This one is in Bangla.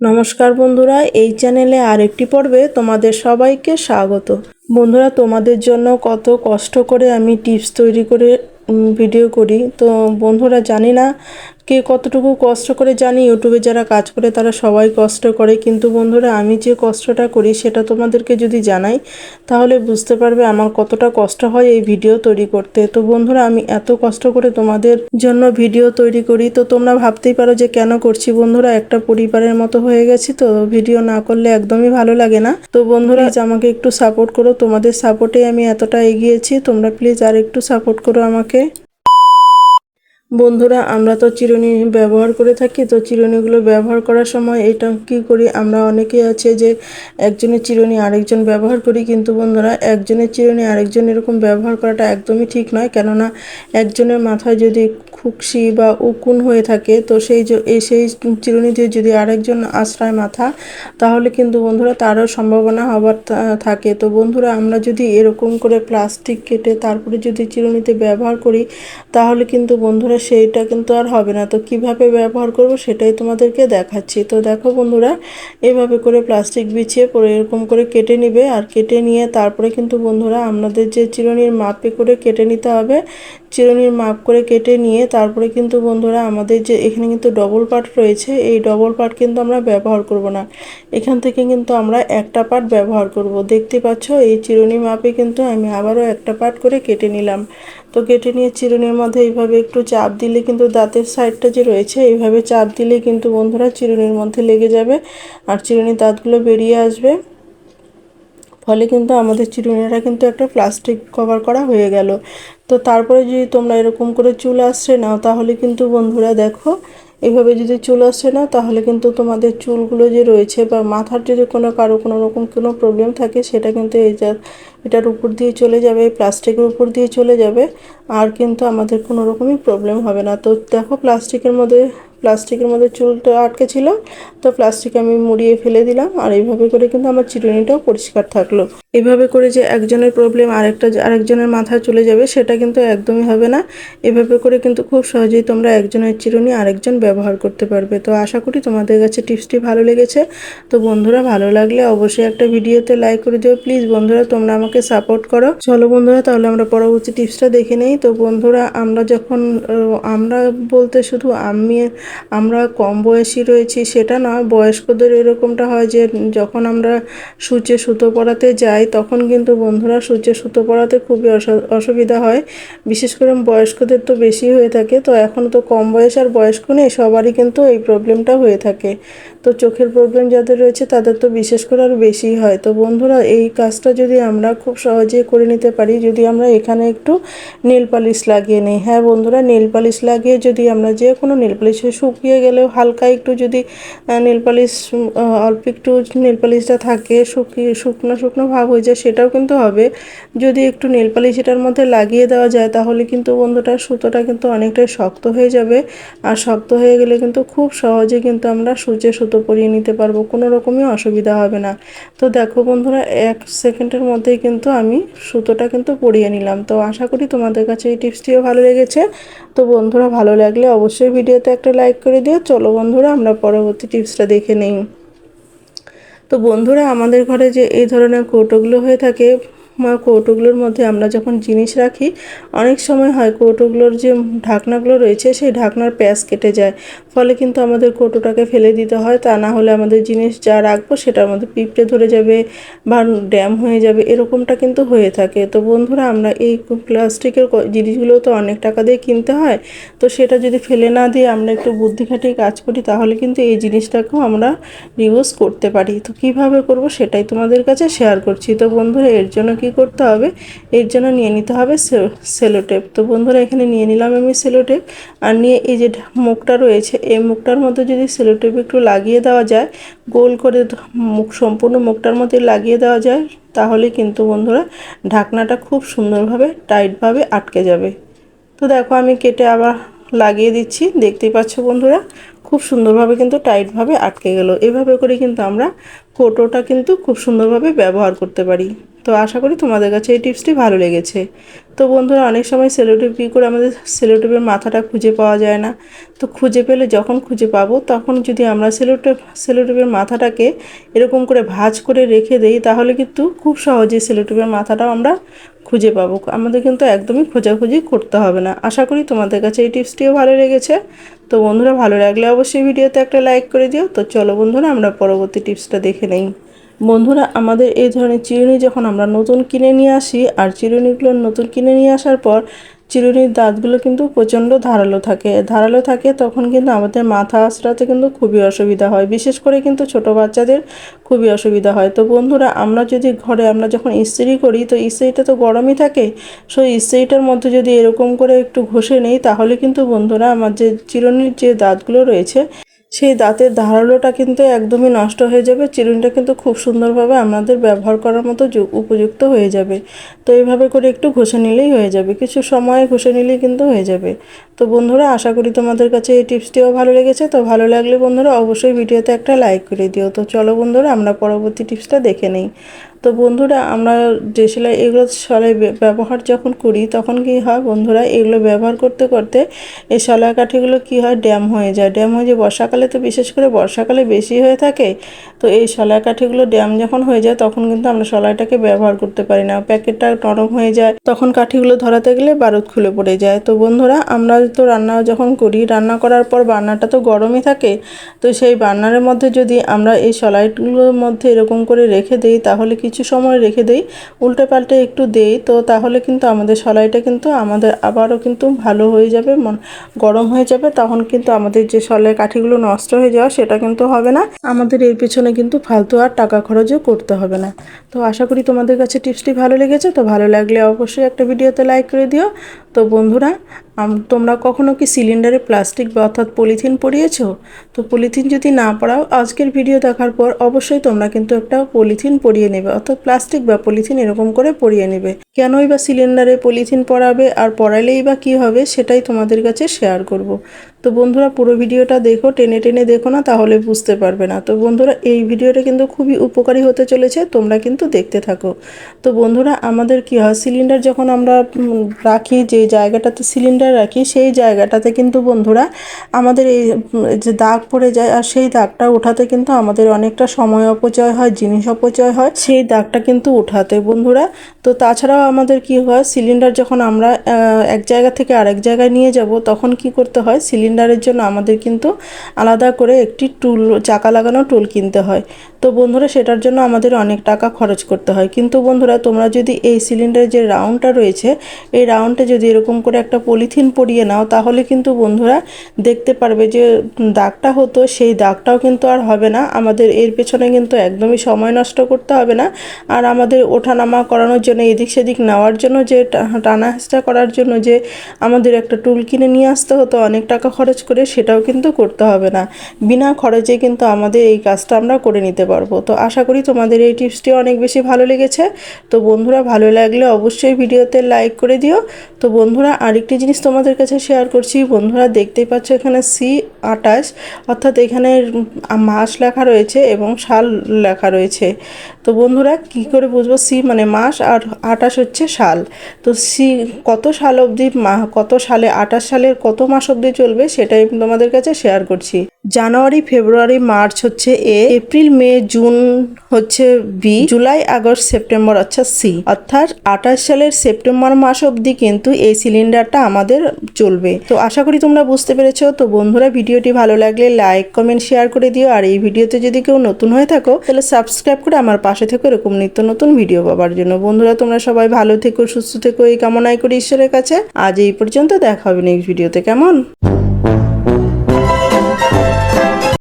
নমস্কার বন্ধুরা, এই চ্যানেলে আরেকটি পর্বে তোমাদের সবাইকে স্বাগত। বন্ধুরা, তোমাদের জন্য কত কষ্ট করে আমি টিপস তৈরি করে ভিডিও করি। তো বন্ধুরা, জানি না কে কতটুকু কষ্ট করে জানি, ইউটিউবে যারা কাজ করে তারা সবাই কষ্ট করে। কিন্তু বন্ধুরা, আমি যে কষ্টটা করি সেটা তোমাদেরকে যদি জানাই, তাহলে বুঝতে পারবে আমার কতটা কষ্ট হয় এই ভিডিও তৈরি করতে। তো বন্ধুরা, আমি এত কষ্ট করে তোমাদের জন্য ভিডিও তৈরি করি, তো তোমরা ভাবতেই পারো যে কেন করছি বন্ধুরা, একটা পরিবারের মতো হয়ে গেছি তো, ভিডিও না করলে একদমই ভালো লাগে না। তো বন্ধুরা আমাকে একটু সাপোর্ট করো, তোমাদের সাপোর্টে আমি এতটা এগিয়েছি, তোমরা প্লিজ আর একটু সাপোর্ট করো আমাকে। বন্ধুরা, আমরা তো চিরুনি ব্যবহার করে থাকি, তো চিরুনিগুলো ব্যবহার করার সময় এটা কি করি? আমরা অনেকেই আছে যে একজনের চিরুনি আরেকজন ব্যবহার করি, কিন্তু বন্ধুরা একজনের চিরুনি আরেকজন এরকম ব্যবহার করাটা একদমই ঠিক নয়। কেননা, একজনের মাথায় যদি খুকসি বা উকুন হয়ে থাকে, তো সেই সেই চিরুনি দিয়ে যদি আরেকজন আশ্রয় মাথা, তাহলে কিন্তু বন্ধুরা তারও সম্ভাবনা হবার থাকে। তো বন্ধুরা, আমরা যদি এরকম করে প্লাস্টিক কেটে তারপরে যদি চিরুনিতে ব্যবহার করি, তাহলে কিন্তু বন্ধুরা সেইটা কিন্তু আর হবে না। তো কীভাবে ব্যবহার করব সেটাই তোমাদেরকে দেখাচ্ছি। তো দেখো বন্ধুরা, এভাবে করে প্লাস্টিক বিছিয়ে পরে এরকম করে কেটে নিবে। আর কেটে নিয়ে তারপরে কিন্তু বন্ধুরা আপনাদের যে চিরুনির মাপে করে কেটে নিতে হবে, চিরুনির মাপ করে কেটে নিয়ে তারপরে কিন্তু বন্ধুরা, আমাদের যে এখানে কিন্তু ডবল পার্ট রয়েছে, এই ডবল পার্ট কিন্তু আমরা ব্যবহার করব না। এখান থেকে কিন্তু আমরা একটা পার্ট ব্যবহার করব। দেখতে পাচ্ছ, এই চিরুনি মাপে কিন্তু আমি আবারও একটা পার্ট করে কেটে নিলাম। তো কেটে নিয়ে চিরুনির মধ্যে এইভাবে একটু চাপ দিলে কিন্তু দাঁতের সাইডটা যে রয়েছে, এইভাবে চাপ দিলে কিন্তু বন্ধুরা চিরুনির মধ্যে লেগে যাবে আর চিরুনির দাঁতগুলো বেরিয়ে আসবে। ফলে কিন্তু আমাদের চিরুনিটা কিন্তু একটা প্লাস্টিক কভার করা হয়ে গেল। তো তারপরে যদি তোমরা এরকম করে চুল আসছে নাও, তাহলে কিন্তু বন্ধুরা দেখো, এভাবে যদি চুল আসছে না তাহলে কিন্তু তোমাদের চুলগুলো যে রয়েছে বা মাথার যদি কোনো কারও কোনো রকম কোনো প্রবলেম থাকে, সেটা কিন্তু এই যা এটার উপর দিয়ে চলে যাবে প্লাস্টিকের উপর দিয়ে চলে যাবে, আর কিন্তু আমাদের কোনো রকমই প্রবলেম হবে না। তো দেখো প্লাস্টিকের মধ্যে প্লাস্টিকের মধ্যে চুলটা আটকে ছিল, তো প্লাস্টিক আমি মুড়িয়ে ফেলে দিলাম, আর এইভাবে করে কিন্তু আমার চিরুনিটাও পরিষ্কার থাকল। এভাবে করে যে একজনের প্রবলেম আরেকটা আরেকজনের মাথায় চলে যাবে, সেটা কিন্তু একদমই হবে না। এভাবে করে কিন্তু খুব সহজেই তোমরা একজনের চিরুনি আরেকজন ব্যবহার করতে পারবে। তো আশা করি তোমাদের কাছে টিপসটি ভালো লেগেছে। তো বন্ধুরা, ভালো লাগলে অবশ্যই একটা ভিডিওতে লাইক করে দিও। প্লিজ বন্ধুরা, তোমরা আমাকে সাপোর্ট করো। চলো বন্ধুরা, তাহলে আমরা পরবর্তী টিপসটা দেখে নেই। তো বন্ধুরা, আমরা যখন আমরা বলতে শুধু আমি, আমরা কম বয়সী রয়েছি, সেটা নয়, বয়স্কদের এরকমটা হয় যে, যখন আমরা সূচে সুতো পড়াতে যাই, তখন কিন্তু বন্ধুরা সূচে সুতো পড়াতে খুবই অস- অসুবিধা হয়। বিশেষ করে বয়স্কদের তো বেশি হয়ে থাকে। তো এখন তো কম বয়স আর বয়স্ক নেই, সবারই কিন্তু এই প্রবলেমটা হয়ে থাকে। তো চোখের প্রবলেম যাদের রয়েছে, তাদের তো বিশেষ করে আরও বেশি হয়। তো বন্ধুরা, এই কাজটা যদি আমরা খুব সহজে করে নিতে পারি, যদি আমরা এখানে একটু নেল পালিশ লাগিয়ে নিই। হ্যাঁ বন্ধুরা নেল পালিশ লাগিয়ে যদি আমরা যে কোনো নেল পালিশ শুকিয়ে গেলেও হালকা একটু যদি নেল পালিশ অল্প একটু নেল পালিশটা থাকে, শুকিয়ে, শুকনো শুকনো ভাব হয়ে যায়, সেটাও কিন্তু হবে। যদি একটু নেল পালিশ এটার মধ্যে লাগিয়ে দেওয়া যায়, তাহলে কিন্তু বন্ধুটা সুতোটা কিন্তু অনেকটাই শক্ত হয়ে যাবে। আর শক্ত হয়ে গেলে কিন্তু খুব সহজে কিন্তু আমরা সূচে সুতো পরিয়ে নিতে পারব, কোনো রকমই অসুবিধা হবে না। তো দেখো বন্ধুরা, এক সেকেন্ডের মধ্যেই কিন্তু আমি সুতোটা কিন্তু পরিয়ে নিলাম। তো আশা করি তোমাদের কাছে এই টিপসটিও ভালো লেগেছে। তো বন্ধুরা, ভালো লাগলে অবশ্যই ভিডিওতে একটা লাইক করে দিও। চলো বন্ধুরা, আমরা পরবর্তী টিপসটা দেখে নিই। তো বন্ধুরা, আমাদের ঘরে যে এই ধরনের কৌটোগুলো হয়ে থাকে কৌটোগুলোর মধ্যে আমরা যখন জিনিস রাখি, অনেক সময় হয় কৌটোগুলোর যে ঢাকনাগুলো রয়েছে, সেই ঢাকনার প্যাঁচ কেটে যায়। ফলে কিন্তু আমাদের কৌটোটাকে ফেলে দিতে হয়, তা না হলে আমাদের জিনিস যা রাখব সেটার মধ্যে পিঁপড়ে ধরে যাবে বা ড্যাম হয়ে যাবে, এরকমটা কিন্তু হয়ে থাকে। তো বন্ধুরা, আমরা এই প্লাস্টিকের জিনিসগুলো তো অনেক টাকা দিয়ে কিনতে হয়, তো সেটা যদি ফেলে না দিয়ে আমরা একটু বুদ্ধি খাটিয়ে কাজ করি, তাহলে কিন্তু এই জিনিসটাকেও আমরা রিউজ করতে পারি। তো কীভাবে করব সেটাই তোমাদের কাছে শেয়ার করছি। তো বন্ধুরা, এর জন্য কি করতে হবে? এর জন্য নিয়ে নিতে হবে সেলো সেলোটেপ তো বন্ধুরা, এখানে নিয়ে নিলাম আমি সেলোটেপ আর নিয়ে এই যে মুখটা রয়েছে, এই মুখটার মধ্যে যদি সেলোটেপ একটু লাগিয়ে দেওয়া যায়, গোল করে মুখ, সম্পূর্ণ মুখটার মধ্যে লাগিয়ে দেওয়া যায়, তাহলে কিন্তু বন্ধুরা, ঢাকনাটা খুব সুন্দরভাবে, টাইটভাবে আটকে যাবে। তো দেখো, আমি কেটে আবার লাগিয়ে দিচ্ছি। দেখতেই পাচ্ছ বন্ধুরা, খুব সুন্দরভাবে কিন্তু টাইটভাবে আটকে গেল। এভাবে করে কিন্তু আমরা কৌটোটা কিন্তু খুব সুন্দরভাবে ব্যবহার করতে পারি। তো আশা করি তোমাদের কাছে এই টিপসটি ভালো লেগেছে। তো বন্ধুরা, অনেক সময় সেলোটেপ কী করে আমাদের সেলোটেপের মাথাটা খুঁজে পাওয়া যায় না। তো খুঁজে পেলে যখন খুঁজে পাবো, তখন যদি আমরা সেলোটেপ সেলোটেপের মাথাটাকে এরকম করে ভাঁজ করে রেখে দেই, তাহলে কিন্তু খুব সহজেই সেলোটেপের মাথাটাও আমরা খুঁজে পাবো। আমাদের কিন্তু একদমই খোঁজাখুঁজি করতে হবে না। আশা করি তোমাদের কাছে এই টিপসটিও ভালো লেগেছে। তো বন্ধুরা, ভালো লাগলে অবশ্যই ভিডিওতে একটা লাইক করে দিও। তো চলো বন্ধুরা, আমরা পরবর্তী টিপসটা দেখে নেই। বন্ধুরা, আমাদের এই ধরনের চিরুনি যখন আমরা নতুন কিনে নিয়ে আসি, আর চিরুনিগুলো নতুন কিনে নিয়ে আসার পর চিরুনির দাঁতগুলো কিন্তু প্রচণ্ড ধারালো থাকে। ধারালো থাকে তখন কিন্তু আমাদের মাথা আঁচড়াতে কিন্তু খুবই অসুবিধা হয়। বিশেষ করে কিন্তু ছোট বাচ্চাদের খুবই অসুবিধা হয়। তো বন্ধুরা, আমরা যদি ঘরে আমরা যখন ইস্ত্রি করি, তো ইস্ত্রিটা তো গরমই থাকে। সো ইস্ত্রিটার মধ্যে যদি এরকম করে একটু ঘষে নেই, তাহলে কিন্তু বন্ধুরা আমার যে চিরুনির যে দাঁতগুলো রয়েছে সেই দাঁতের ধারালোটা কিন্তু একদমই নষ্ট হয়ে যাবে। চিরুনিটা কিন্তু খুব সুন্দরভাবে আমাদের ব্যবহার করার মতো উপযুক্ত হয়ে যাবে। তো এইভাবে করে একটু ঘষে নিলেই হয়ে যাবে। কিছু সময় ঘষে নিলেই কিন্তু হয়ে যাবে। তো বন্ধুরা, আশা করি তোমাদের কাছে এই টিপসটিও ভালো লেগেছে। তো ভালো লাগলে বন্ধুরা, অবশ্যই ভিডিওতে একটা লাইক করে দিও। তো চলো বন্ধুরা, আমরা পরবর্তী টিপসটা দেখে নেই। তো বন্ধুরা, আমরা যে সেলাই, এগুলো সেলাই ব্যবহার যখন করি, তখন কি হয় বন্ধুরা, এগুলো ব্যবহার করতে করতে এই সেলাই কাঠিগুলো কি হয়, ড্যাম হয়ে যায়। ড্যাম হয়ে যায় বর্ষাকালে তো বিশেষ করে বর্ষাকালে বেশি হয়ে থাকে, তো এই সেলাই কাঠিগুলো ড্যাম যখন হয়ে যায়, তখন কিন্তু আমরা সেলাইটাকে ব্যবহার করতে পারি না। প্যাকেটটা নরম হয়ে যায়, তখন কাঠিগুলো ধরাতে গেলে বারুদ খুলে পড়ে যায়। তো বন্ধুরা, আমরা তো রান্না যখন করি, রান্না করার পর বান্নাটা তো গরমই থাকে, তো সেই বান্নারের মধ্যে যদি আমরা এই সেলাইগুলোর মধ্যে এরকম করে রেখে দিই, তাহলে কিছু সময় রেখে দিই উল্টে পাল্টে একটু দেই, তো তাহলে কিন্তু আমাদের সলাইটা কিন্তু আমাদের আবারও কিন্তু ভালো হয়ে যাবে গরম হয়ে যাবে, তখন কিন্তু আমাদের যে সলাই কাঠিগুলো নষ্ট হয়ে যাওয়া সেটা কিন্তু হবে না। আমাদের এর পেছনে কিন্তু ফালতু আর টাকা খরচও করতে হবে না। তো আশা করি তোমাদের কাছে টিপসটি ভালো লেগেছে, তো ভালো লাগলে অবশ্যই একটা ভিডিওতে লাইক করে দিও। তো বন্ধুরা তোমরা কখনো কি সিলিন্ডারে প্লাস্টিক বা অর্থাৎ পলিথিন পরিয়েছো? তো পলিথিন যদি না পড়াও, আজকের ভিডিও দেখার পর অবশ্যই তোমরা কিন্তু একটা পলিথিন পরিয়ে নেবে অর্থাৎ প্লাস্টিক বা পলিথিন এরকম করে পরিয়ে নেবে। কেনই বা সিলিন্ডারে পলিথিন পরাবে আর পরালেই বা কি হবে সেটাই তোমাদের কাছে শেয়ার করব। তো বন্ধুরা পুরো ভিডিওটা দেখো, টেনে টেনে দেখো না, তাহলে বুঝতে পারবে না। তো বন্ধুরা, এই ভিডিওটা কিন্তু খুবই উপকারী হতে চলেছে, তোমরা কিন্তু দেখতে থাকো। তো বন্ধুরা, আমাদের কি হয় সিলিন্ডার যখন আমরা রাখি, যে জায়গাটাতে সিলিন্ডার রাখি, সেই জায়গাটাতে কিন্তু বন্ধুরা, আমাদের এই যে দাগ পড়ে যায়, আর সেই দাগটা ওঠাতে কিন্তু আমাদের অনেকটা সময় অপচয় হয়, জিনিস অপচয় হয়, সেই দাগটা কিন্তু উঠাতে বন্ধুরা। তো তাছাড়াও আমাদের কি হয় সিলিন্ডার যখন আমরা এক জায়গা থেকে আরেক জায়গায় নিয়ে যাব, তখন কি করতে হয় সিলিন্ডারের জন্য আমাদের কিন্তু আলাদা করে একটি টুল চাকা লাগানো টুল কিনতে হয়। তো বন্ধুরা, সেটার জন্য আমাদের অনেক টাকা খরচ করতে হয়। কিন্তু বন্ধুরা, তোমরা যদি এই সিলিন্ডারের যে রাউন্ডটা রয়েছে, এই রাউন্ডে যদি এরকম করে একটা পলিথিন পরিয়ে নাও, তাহলে কিন্তু বন্ধুরা দেখতে পারবে যে দাগটা হতো, সেই দাগটাও কিন্তু আর হবে না। আমাদের এর পেছনে কিন্তু একদমই সময় নষ্ট করতে হবে না। আর আমাদের ওঠানামা করানোর জন্য, এদিক সেদিক নেওয়ার জন্য, যে টানা হেঁচড়া করার জন্য যে আমাদের একটা টুল কিনে নিয়ে আসতে হতো, অনেক টাকা খরচ করে সেটাও কিন্তু করতে হবে না। বিনা খরচে কিন্তু আমাদের এই কাজটা আমরা করে নিতে পারব। তো আশা করি তোমাদের এই টিপসটি অনেক বেশি ভালো লেগেছে। তো বন্ধুরা, ভালো লাগলে অবশ্যই ভিডিওতে লাইক করে দিও। তো বন্ধুরা, আরেকটি জিনিস তোমাদের কাছে শেয়ার করছি। বন্ধুরা, দেখতেই পাচ্ছ এখানে সি আটাশ, অর্থাৎ এখানে মাস লেখা রয়েছে এবং সাল লেখা রয়েছে। তো বন্ধুরা কি করে বুঝব? সি মানে মাস আর আটাশ হচ্ছে সাল। তো সি কত সাল অবধি কত সালে আটাশ সালের কত মাস অবধি চলবে সেটাই তোমাদের কাছে শেয়ার করছি। জানুয়ারি, ফেব্রুয়ারি, মার্চ হচ্ছে এ, এপ্রিল, মে, জুন হচ্ছে বি, জুলাই, আগস্ট, সেপ্টেম্বর হচ্ছে সি। অর্থাৎ আঠাশ সালের সেপ্টেম্বর মাস অবধি কিন্তু এই সিলিন্ডারটা আমাদের চলবে। তো আশা করি তোমরা বুঝতে পেরেছ। তো বন্ধুরা, ভিডিওটি ভালো লাগলে লাইক, কমেন্ট, শেয়ার করে দিও। আর এই ভিডিওতে যদি কেউ নতুন হয়ে থাকো, তাহলে সাবস্ক্রাইব করে আমার পাশে থেকো। এরকম নিত্য নতুন ভিডিও পাবার জন্য। বন্ধুরা, তোমরা সবাই ভালো থেকো, সুস্থ থেকো। এই কামনাই করি ঈশ্বরের কাছে। আজ এই পর্যন্ত দেখা হবে নেক্সট ভিডিওতে কেমন?